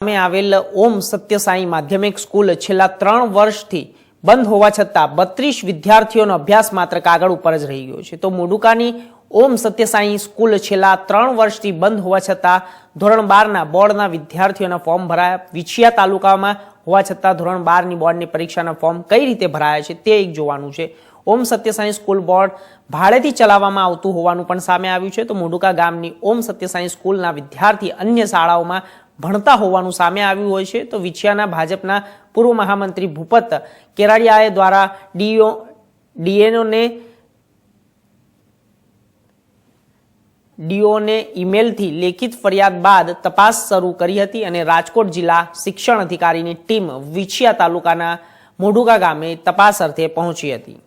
સામે આવેલ ઓમ સત્યસાઈ માધ્યમિક સ્કૂલ છેલ્લા ત્રણ વર્ષથી બંધ હોવા છતાં બત્રીસ વિદ્યાર્થીઓનો અભ્યાસ માત્ર કાગળ ઉપર જ રહી ગયો છે. તો મોડુકાની ઓમ સત્યસાઈ સ્કૂલ છેલ્લા ત્રણ વર્ષથી બંધ હોવા છતાં ધોરણ બારના બોર્ડના વિદ્યાર્થીઓના ફોર્મ ભરાયા. વિછિયા તાલુકામાં હોવા છતાં ધોરણ બારની બોર્ડની પરીક્ષાના ફોર્મ કઈ રીતે ભરાયા છે તે એક જોવાનું છે. ઓમ સત્યસાઈ સ્કૂલ બોર્ડ ભાડેથી ચલાવવામાં આવતું હોવાનું પણ સામે આવ્યું છે. તો મોડુકા ગામની ઓમ સત્યસાઈ સ્કૂલના વિદ્યાર્થી અન્ય શાળાઓમાં ભણતા હોવાનું સામે આવ્યું હોય છે, તો વિછિયાના ભાજપના પૂર્વ મહામંત્રી ભૂપત કેરાડિયાએ દ્વારા ડીઓ, ડીએનઓને, ડીઓને ઈમેલથી લેખિત ફરિયાદ બાદ તપાસ શરૂ કરી હતી અને રાજકોટ જિલ્લા શિક્ષણ અધિકારીની ટીમ વિછિયા તાલુકાના મોઢુકા ગામે તપાસ અર્થે પહોંચી હતી.